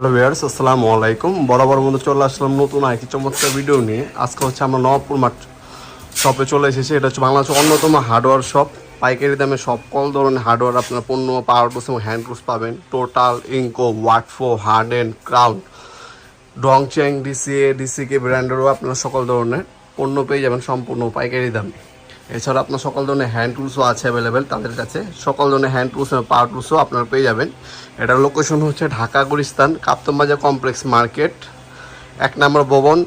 Hello viewers আসসালামু আলাইকুম। বরাবর মতো চলে আসলাম নতুন একটি চমৎকার ভিডিও নিয়ে। আজকে হচ্ছে আমরা নবাবপুর মাঠ শপে চলে এসেছি। এটা হচ্ছে বাংলাদেশের অন্যতম হার্ডওয়্যার শপ পাইকারি দামে সকল ধরনের হার্ডওয়্যার আপনার পণ্য পাওয়ার টুলস এবং হ্যান্ড টুলস পাবেন। Total Ingco Wadfow hard and crown Dongcheng DCA DCK ব্র্যান্ডেরও আপনারা সকল ধরনের পণ্য পেয়ে যাবেন সম্পূর্ণ পাইকারি দামে। এছাড়া আপনার সকল ধরনের হ্যান্ড টুলসও আছে অ্যাভেলেবেল তাদের কাছে। সকল ধরনের হ্যান্ড টুলস এবং পাওয়ার টুলসও আপনারা পেয়ে যাবেন। এটার লোকেশন হচ্ছে ঢাকা গুলিস্তান কাপ্তমবাজার কমপ্লেক্স মার্কেট এক নম্বর ভবন,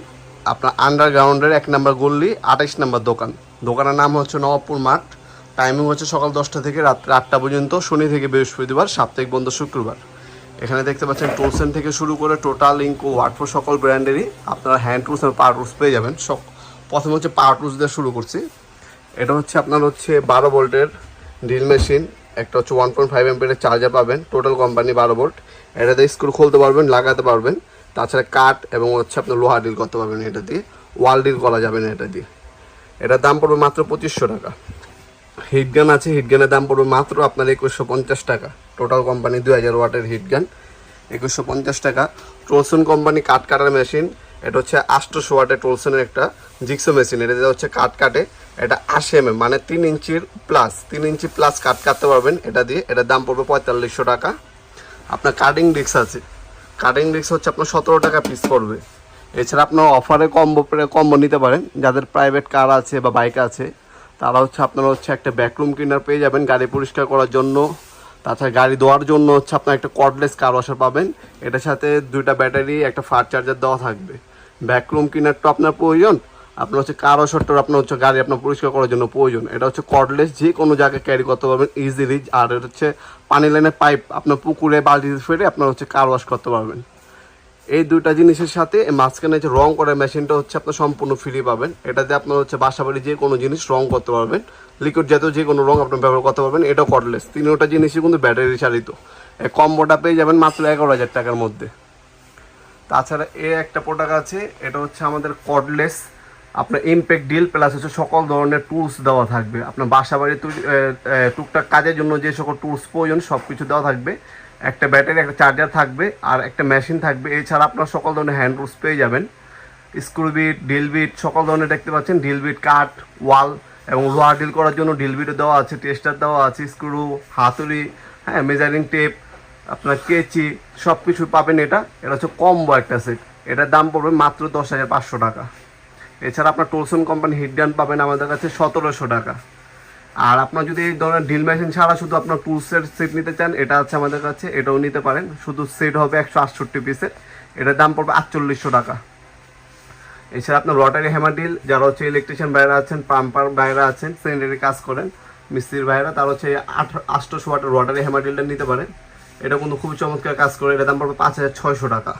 আপনার আন্ডারগ্রাউন্ডের এক নম্বর গল্লি আঠাইশ নম্বর দোকান। দোকানের নাম হচ্ছে নবাবপুর মাঠ। টাইমিং হচ্ছে সকাল দশটা থেকে রাত্রে আটটা পর্যন্ত, শনি থেকে বৃহস্পতিবার, সাপ্তাহিক বন্ধ শুক্রবার। এখানে দেখতে পাচ্ছেন টোলসেন থেকে শুরু করে টোটাল ইঙ্কো ওয়াটফোর সকল ব্র্যান্ডেরই আপনারা হ্যান্ড টুলস এবং পাওয়ার টুলস পেয়ে যাবেন। প্রথমে হচ্ছে পাওয়ার টুলস দিয়ে শুরু করছি। এটা হচ্ছে আপনার হচ্ছে বারো ভোল্টের ড্রিল মেশিন একটা হচ্ছে ওয়ান পয়েন্ট ফাইভ এমপিয়ারের চার্জার পাবেন টোটাল কোম্পানি বারো ভোল্ট এটাতে স্ক্রু খুলতে পারবেন, লাগাতে পারবেন। তাছাড়া কাঠ এবং হচ্ছে আপনার লোহা ডিল করতে পারবেন এটা দিয়ে। ওয়াল ডিল করা যাবে না এটা দিয়ে। এটার দাম পড়বে মাত্র পঁচিশশো টাকা। হিট গান আছে হিট গানের দাম পড়বে মাত্র আপনার একুশশো পঞ্চাশ টাকা। টোটাল কোম্পানি দুই হাজার ওয়াটের হিট গান একুশশো পঞ্চাশ টাকা। ট্রোলসন কোম্পানি কাঠ কাটার মেশিন এটা হচ্ছে আটশোশো ওয়াটের ট্রোলসনের একটা জিক্সো মেশিন এটা হচ্ছে কাঠ কাটে। এটা আশি এম মানে তিন ইঞ্চির প্লাস তিন ইঞ্চি প্লাস কাট কাটতে পারবেন। এটা দিয়ে এটার দাম পড়বে পঁয়তাল্লিশশো টাকা। আপনার কাটিং ডিস্ক আছে। কাটিং ডিস্ক হচ্ছে আপনার সতেরো টাকা পিস পড়বে। এছাড়া আপনার অফারে কম্বো কম্বো নিতে পারেন। যাদের প্রাইভেট কার আছে বা বাইক আছে, তারা হচ্ছে আপনারা হচ্ছে একটা ব্যাকরুম ক্লিনার পেয়ে যাবেন গাড়ি পরিষ্কার করার জন্য। তাছাড়া গাড়ি ধোয়ার জন্য হচ্ছে আপনার একটা কর্ডলেস কার ওয়াশার পাবেন। এটার সাথে দুইটা ব্যাটারি একটা ফাস্ট চার্জার দেওয়া থাকবে। ব্যাকরুম ক্লিনারটা আপনার প্রয়োজন। আপনার হচ্ছে কার ওয়াশারটা আপনার হচ্ছে গাড়ি আপনার পরিষ্কার করার জন্য প্রয়োজন। এটা হচ্ছে কর্ডলেস যে কোনো জায়গায় ক্যারি করতে পারবেন ইজিলি আর এটা হচ্ছে পানি লাইনের পাইপ আপনার পুকুরে, বালতি ফেলে আপনার হচ্ছে কার ওয়াশ করতে পারবেন। এই দুইটা জিনিসের সাথে মাঝখানে যে রং করার মেশিনটা হচ্ছে আপনার সম্পূর্ণ ফ্রি পাবেন। এটাতে আপনার হচ্ছে বাসা বাড়ি যে কোনো জিনিস রং করতে পারবেন। লিকুইড জাতীয় যে কোনো রং আপনার ব্যবহার করতে পারবেন। এটাও কর্ডলেস তিনটা জিনিসই কিন্তু ব্যাটারি চালিত। কম্বোটা পেয়ে যাবেন মাত্র এগারো হাজার টাকার মধ্যে। তাছাড়া এ একটা প্রোডাক্ট আছে, এটা হচ্ছে আমাদের কর্ডলেস আপনার ইমপ্যাক্ট ডিল প্লাস হচ্ছে সকল ধরনের টুলস দেওয়া থাকবে। আপনার বাসা বাড়ি তৈরি- এ, এ, টুকটাক কাজের জন্য যে সকল টুলস প্রয়োজন সব কিছু দেওয়া থাকবে। একটা ব্যাটারি একটা চার্জার থাকবে আর একটা মেশিন থাকবে। এছাড়া আপনার সকল ধরনের হ্যান্ড টুলস পেয়ে যাবেন। স্ক্রু বিট ডিল বিট সকল ধরনের দেখতে পাচ্ছেন। ডিল বিট কাঠ ওয়াল এবং লোহা ডিল করার জন্য ডিল বিটও দেওয়া আছে টেস্টার দেওয়া আছে স্ক্রু হাতুড়ি হ্যাঁ মেজারিং টেপ আপনার কেচি সব কিছু পাবেন এটা। এটা হচ্ছে কম্বো একটা সেট এটার দাম পড়বে মাত্র দশ হাজার পাঁচশো টাকা। এছাড়া আপনার টোলসন কোম্পানি হিট গান পাবেন আমাদের কাছে সতেরোশো টাকা। আর আপনার যদি এই ধরনের ড্রিল মেশিন ছাড়া শুধু আপনার টুলসের সেট নিতে চান, এটা আছে আমাদের কাছে, এটাও নিতে পারেন। শুধু সেট হবে একশো আটষট্টি পিসের এটার দাম পড়বে আটচল্লিশশো টাকা। এছাড়া আপনার রটারি হ্যামার ডিল যারা হচ্ছে ইলেকট্রিশিয়ান বাইরে আছেন পাম্পার বাইরে আছেন সেন্ডারি কাজ করেন, মিস্ত্রির বাইরে তারা হচ্ছে আট, আটশোশো ওয়াটের রটারি হ্যামার ডিলটা নিতে পারেন। এটা কিন্তু খুবই চমৎকার কাজ করে, এটার দাম পড়বে পাঁচ হাজার ছয়শো টাকা।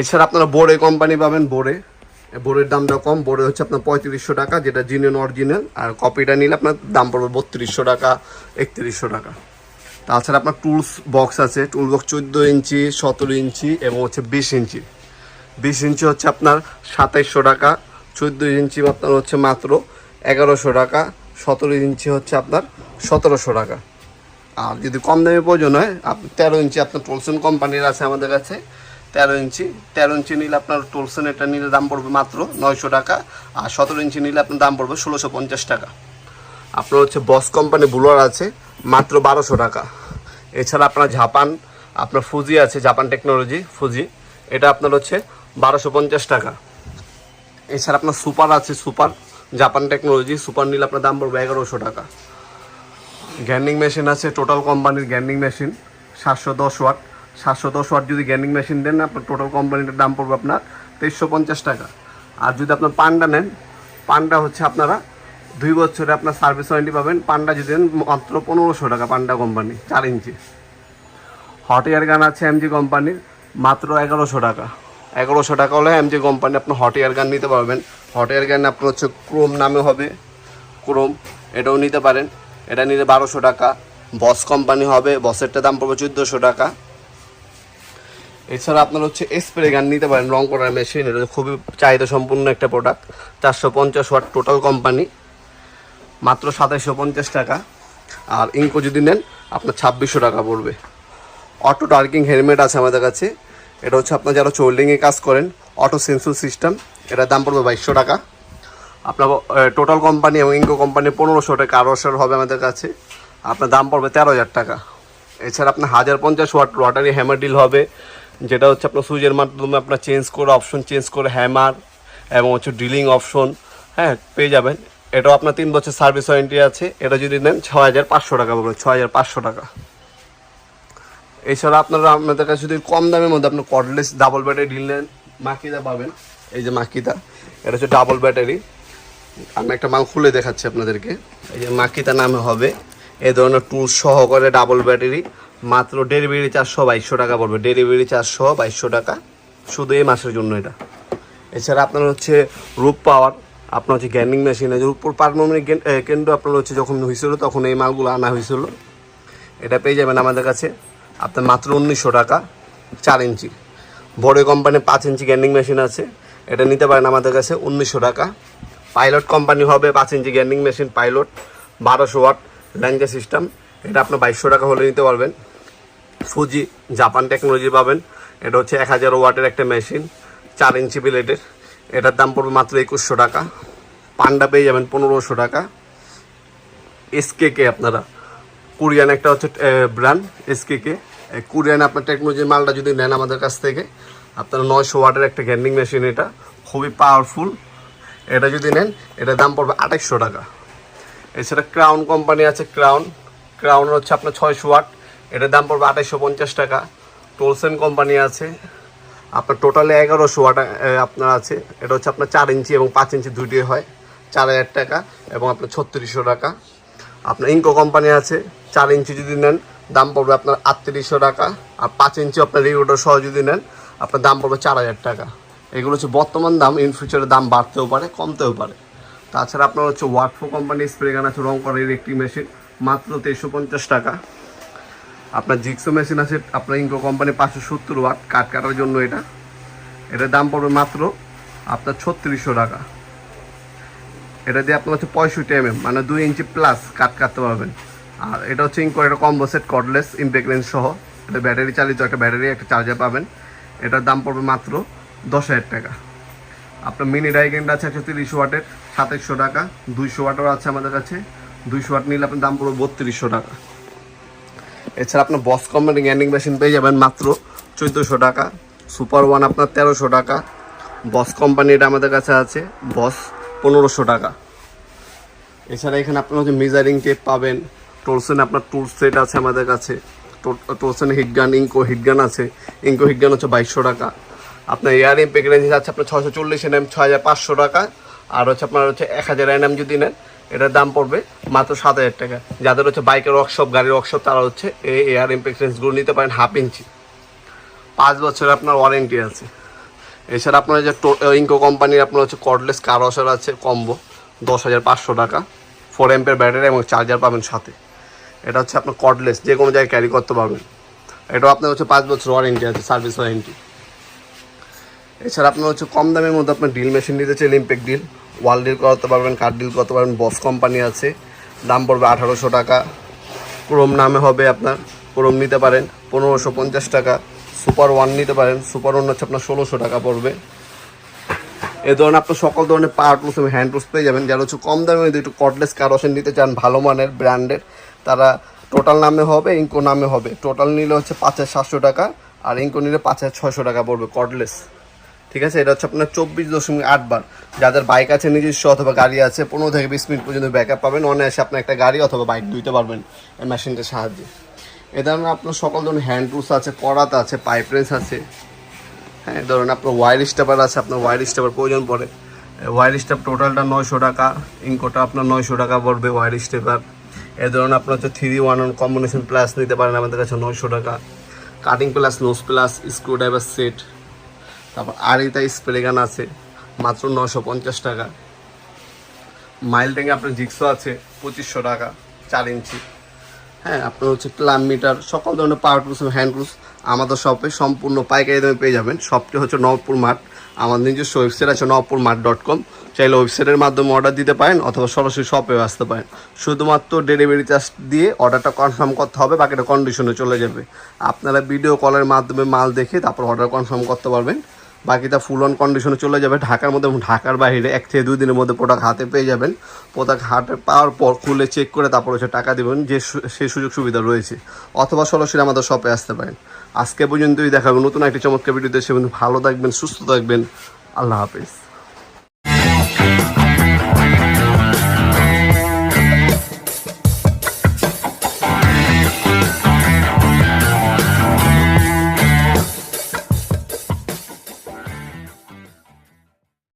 এছাড়া আপনারা বোরে কোম্পানি পাবেন বোরে বোরের দামটা কম, বোরে হচ্ছে আপনার পঁয়ত্রিশশো টাকা, যেটা জিনিয়ন অরিজিনাল আর কপিটা নিলে আপনার দাম পড়বে বত্রিশশো টাকা, একত্রিশশো টাকা। তাছাড়া আপনার টুলস বক্স আছে টুল বক্স চোদ্দ ইঞ্চি, সতেরো ইঞ্চি এবং হচ্ছে বিশ ইঞ্চি। বিশ ইঞ্চি হচ্ছে আপনার সাতাইশশো টাকা, চোদ্দ ইঞ্চি আপনার হচ্ছে মাত্র এগারোশো টাকা, সতেরো ইঞ্চি হচ্ছে আপনার সতেরোশো টাকা। আর যদি কম দামে প্রয়োজন হয় তেরো ইঞ্চি আপনার টোলসন কোম্পানির আছে আমাদের কাছে তেরো ইঞ্চি তেরো ইঞ্চি নিলে আপনার টোলসেন এটা নিলে দাম পড়বে মাত্র নয়শো টাকা আর সতেরো ইঞ্চি নিলে আপনার দাম পড়বে ষোলোশো পঞ্চাশ টাকা। আপনার হচ্ছে বস কোম্পানি বুলোয়ার আছে, মাত্র বারোশো টাকা। এছাড়া আপনার জাপান আপনার ফুজি আছে জাপান টেকনোলজি ফুজি এটা আপনার হচ্ছে বারোশো পঞ্চাশ টাকা। এছাড়া আপনার সুপার আছে সুপার জাপান টেকনোলজি সুপার নিলে আপনার দাম পড়বে এগারোশো টাকা। গ্যান্ডিং মেশিন আছে টোটাল কোম্পানির গ্যান্ডিং মেশিন সাতশো দশ ওয়াট সাতশো দশ ওয়াট যদি গ্যান্ডিং মেশিন দেন, আপনার টোটাল কোম্পানিটার দাম পড়বে আপনার তেইশশো পঞ্চাশ টাকা। আর যদি আপনার পান্ডা নেন, পান্ডা হচ্ছে আপনারা দুই বছরে আপনার সার্ভিস ওয়ারেন্টি পাবেন। পান্ডা যদি মাত্র পনেরোশো টাকা পান্ডা কোম্পানি চার ইঞ্চি। হট এয়ার গান আছে এমজি কোম্পানির মাত্র এগারোশো টাকা। এগারোশো টাকা হলে এমজি কোম্পানি আপনি হট এয়ার গান নিতে পারবেন। হট এয়ার গান আপনার হচ্ছে ক্রোম নামে হবে। ক্রোম এটাও নিতে পারেন। এটা নিলে বারোশো টাকা। বস কোম্পানি হবে বসেরটা দাম পড়বে চোদ্দোশো টাকা। এছাড়া আপনার হচ্ছে স্প্রে গান নিতে পারেন, রং করার মেশিন এটা খুবই চাহিদা সম্পূর্ণ একটা প্রোডাক্ট চারশো পঞ্চাশ ওয়াট টোটাল কোম্পানি মাত্র সাতাইশশো পঞ্চাশ টাকা। আর ইঙ্কো যদি নেন, আপনার ছাব্বিশশো টাকা পড়বে। অটো ডার্কিং হেলমেট আছে আমাদের কাছে। এটা হচ্ছে আপনার যারা চোল্ডিংয়ে কাজ করেন অটো সেন্সর সিস্টেম এটার দাম পড়বে বাইশশো টাকা। আপনার টোটাল কোম্পানি এবং ইঙ্কো কোম্পানি পনেরোশো টাকা আরোশোর হবে আমাদের কাছে। আপনার দাম পড়বে তেরো হাজার টাকা। এছাড়া আপনার হাজার পঞ্চাশ ওয়াট রটারি হ্যামার ডিল হবে। যেটা হচ্ছে আপনার সুইচের মাধ্যমে আপনার চেঞ্জ করে অপশন চেঞ্জ করে হ্যামার এবং হচ্ছে ড্রিলিং অপশন হ্যাঁ পেয়ে যাবেন। এটাও আপনার তিন বছর সার্ভিস ওয়ারেন্টি আছে। এটা যদি নেন ছ হাজার পাঁচশো টাকা পড়বে ছ হাজার পাঁচশো টাকা। এছাড়া আপনারা আপনাদের কাছে যদি কম দামের মধ্যে আপনার কর্ডলেস ডাবল ব্যাটারি ডিল নেন, মাকিদা পাবেন। এই যে মাকিদা, এটা হচ্ছে ডাবল ব্যাটারি আমি একটা মাল খুলে দেখাচ্ছি আপনাদেরকে। এই যে মাকিতা নামে হবে। এই ধরনের টুল সহকারে ডাবল ব্যাটারি মাত্র ডেলিভারি চারশো বাইশশো টাকা পড়বে। ডেলিভারি চারশো বাইশশো টাকা। শুধু এই মাসের জন্য এটা। এছাড়া আপনার হচ্ছে রূপ পাওয়ার আপনার হচ্ছে গ্যান্ডিং মেশিন আছে রূপপুর পারমানেন্ট কেন্দ্র আপনার হচ্ছে যখন হয়েছিল, তখন এই মালগুলো আনা হয়েছিল। এটা পেয়ে যাবেন আমাদের কাছে আপনার মাত্র উনিশশো টাকা, চার ইঞ্চি। বড় কোম্পানির পাঁচ ইঞ্চি গ্যান্ডিং মেশিন আছে। এটা নিতে পারেন আমাদের কাছে উনিশশো টাকা। পাইলট কোম্পানি হবে পাঁচ ইঞ্চি গ্যান্ডিং মেশিন পাইলট বারোশো ওয়াট ল্যাঙ্গা সিস্টেম এটা আপনার বাইশশো টাকা হলে নিতে পারবেন। ফুজি জাপান টেকনোলজি পাবেন। এটা হচ্ছে এক হাজার ওয়াটের একটা মেশিন চার ইঞ্চি প্লেটের এটার দাম পড়বে মাত্র একুশশো টাকা। পান্ডা পেয়ে যাবেন পনেরোশো টাকা। এসকে কে আপনারা। কোরিয়ান একটা হচ্ছে ব্র্যান্ড এসকে কে কোরিয়ান আপনার টেকনোলজির মালটা যদি নেন আমাদের কাছ থেকে, আপনারা নয়শো ওয়াটের একটা গ্যান্ডিং মেশিন এটা। খুবই পাওয়ারফুল এটা যদি নেন, এটার দাম পড়বে আঠাইশশো টাকা। এছাড়া ক্রাউন কোম্পানি আছে ক্রাউন ক্রাউন হচ্ছে আপনার ছয়শো ওয়াট। এটার দাম পড়বে আঠাইশশো পঞ্চাশ টাকা। টোলসেন কোম্পানি আছে। আপনার টোটালে এগারোশো ওয়াট আপনার আছে। এটা হচ্ছে আপনার চার ইঞ্চি এবং পাঁচ ইঞ্চি দুইটি হয়। চার হাজার টাকা এবং আপনার ছত্রিশশো টাকা। আপনার ইঙ্কো কোম্পানি আছে। চার ইঞ্চি যদি নেন, দাম পড়বে আপনার আটত্রিশশো টাকা। আর পাঁচ ইঞ্চি আপনার রিউডার সহ যদি নেন, আপনার দাম পড়বে চার হাজার টাকা। এগুলো হচ্ছে বর্তমান দাম। ইন ফিউচারে দাম বাড়তেও পারে, কমতেও পারে। তাছাড়া আপনার হচ্ছে ওয়াটফো কোম্পানির স্প্রে গান আছে রং করার ইলেকট্রিক মেশিন মাত্র তেইশশো পঞ্চাশ টাকা। আপনার জিক্সো মেশিন আছে, আপনার ইঙ্কো কোম্পানি পাঁচশো সত্তর ওয়াট কাঠ কাটার জন্য এটা। এটার দাম পড়বে মাত্র আপনার ছত্রিশশো টাকা। এটা দিয়ে আপনার হচ্ছে পঁয়ষট্টি এম এম মানে দুই ইঞ্চি প্লাস কাট কাটতে পারবেন। আর এটা হচ্ছে ইঙ্কো একটা কম্বো সেট কর্ডলেস ইম্পেকলেন্স সহ। এটা ব্যাটারি চালিত একটা ব্যাটারি একটা চার্জার পাবেন। এটার দাম পড়বে মাত্র দশ হাজার টাকা। আপনার মিনি ডাইগ্রেন্ড আছে একশো তিরিশ ওয়াটের সাতাইশশো টাকা। দুইশো ওয়াটেরও আছে আমাদের কাছে। দুইশো ওয়াট নিলে আপনার দাম পড়বে বত্রিশশো টাকা। এছাড়া আপনার বস কোম্পানি গ্যান্ডিং মেশিন পেয়ে যাবেন মাত্র চোদ্দোশো টাকা সুপার ওয়ান আপনার তেরোশো টাকা বস কোম্পানি এটা আমাদের কাছে আছে বস পনেরোশো টাকা। এছাড়া এখানে আপনার হচ্ছে মেজারিং টেপ পাবেন টোলসেন আপনার টুল সেট আছে আমাদের কাছে টোলসেন হিটগান ইঙ্কো হিটগান আছে ইঙ্কো হিটগান হচ্ছে বাইশশো টাকা। আপনার এয়ার এম প্যাকেজ আছে আপনার ছশো চল্লিশ এনএম ছ হাজার পাঁচশো টাকা, আর হচ্ছে আপনার হচ্ছে এক হাজার এনএম যদি নেন এটার দাম পড়বে মাত্র সাত হাজার টাকা। যাদের হচ্ছে বাইকের ওয়ার্কশপ গাড়ির ওয়ার্কশপ তারা হচ্ছে এই এয়ার ইম্পেক্সেন্সগুলো নিতে পারেন হাফ ইঞ্চি পাঁচ বছরের আপনার ওয়ারেন্টি আছে। এছাড়া আপনার যে ইঙ্কো কোম্পানির আপনার হচ্ছে কর্ডলেস কার ওয়াশার আছে কম্বো দশ হাজার পাঁচশো টাকা। ফোর এম্পের ব্যাটারি এবং চার্জার পাবেন সাথে। এটা হচ্ছে আপনার কর্ডলেস যে কোনো জায়গায় ক্যারি করতে পারবেন। এটাও আপনার হচ্ছে পাঁচ বছর ওয়ারেন্টি আছে সার্ভিস ওয়ারেন্টি এছাড়া আপনার হচ্ছে কম দামের মধ্যে আপনার ড্রিল মেশিন নিতে চাইলে ইম্প্যাক্ট ডিল ওয়াল ডিল করতে পারবেন কাঠ ডিল করতে পারবেন, বস কোম্পানি আছে, দাম পড়বে আঠারোশো টাকা, ক্রোম নামে হবে আপনার, ক্রোম নিতে পারেন, পনেরোশো পঞ্চাশ টাকা, সুপার ওয়ান নিতে পারেন, সুপার ওয়ান হচ্ছে আপনার ষোলোশো টাকা পড়বে। এ ধরনের আপনার সকল ধরনের পাওয়ার টুলস এবং হ্যান্ড টুলস পেয়ে যাবেন, যারা হচ্ছে কম দামে যদি একটু কর্ডলেস কারোশন নিতে চান, ভালো মানের ব্র্যান্ডের তারা টোটাল নামে হবে ইঙ্কো নামে হবে। টোটাল নিলে হচ্ছে পাঁচ হাজার সাতশো টাকা, আর ইঙ্কো নিলে পাঁচ হাজার ছয়শো টাকা পড়বে কর্ডলেস ঠিক আছে? এটা হচ্ছে আপনার চব্বিশ দশমিক আট বার। যাদের বাইক আছে, নিজস্ব অথবা গাড়ি আছে, পনেরো থেকে বিশ মিনিট পর্যন্ত ব্যাকআপ পাবেন। অনায়াসে আপনি একটা গাড়ি অথবা বাইক ধুইতে পারবেন এই মেশিনটার সাহায্যে। এ ধরনের আপনার সকল ধরনের হ্যান্ড টুলস আছে করাত আছে পাইপ রেঞ্চ আছে। হ্যাঁ ধরুন আপনার ওয়ার স্টেপার আছে, আপনার ওয়ার স্টেপার প্রয়োজন পড়ে। ওয়ার স্টেপ টোটালটা নয়শো টাকা ইঙ্কোটা আপনার নয়শো টাকা পড়বে ওয়ার স্টেপার এ ধরুন আপনার হচ্ছে three one one combination plus নিতে পারেন আমাদের কাছে নয়শো টাকা। Cutting plus nose plus screwdriver set তারপর আড়াইটা স্প্রে গান আছে, মাত্র নশো পঞ্চাশ টাকা। মাইল ট্যাঙ্কে আপনার জিক্সো আছে, পঁচিশশো টাকা, চার ইঞ্চি। হ্যাঁ আপনার হচ্ছে প্লাম মিটার সকল ধরনের পাওয়ার টুলস হ্যান্ড টুলস আমাদের শপে সম্পূর্ণ পাইকারি দামে পেয়ে যাবেন। শপটি হচ্ছে নবপুর মাঠ। আমাদের নিজস্ব ওয়েবসাইট আছে নবপুর মাঠ ডট কম চাইলে ওয়েবসাইটের মাধ্যমে অর্ডার দিতে পারেন অথবা সরাসরি শপেও আসতে পারেন। শুধুমাত্র ডেলিভারি চার্জ দিয়ে অর্ডারটা কনফার্ম করতে হবে, বাকিটা কন্ডিশনে চলে যাবে। আপনারা ভিডিও কলের মাধ্যমে মাল দেখে তারপর অর্ডার কনফার্ম করতে পারবেন। বাকিটা ফুল অন কন্ডিশনে চলে যাবে ঢাকার মধ্যে এবং ঢাকার বাইরে এক থেকে দুই দিনের মধ্যে প্রোডাক্ট হাতে পেয়ে যাবেন। প্রোডাক্ট হাতে পাওয়ার পর খুলে চেক করে তারপর হচ্ছে টাকা দেবেন, যে সেই সুযোগ সুবিধা রয়েছে। অথবা সরাসরি আমাদের শপে আসতে পারেন। আজকে পর্যন্তই দেখাবেন নতুন একটি চমৎকার ভিডিওতে সে ভালো থাকবেন, সুস্থ থাকবেন। আল্লাহ হাফিজ।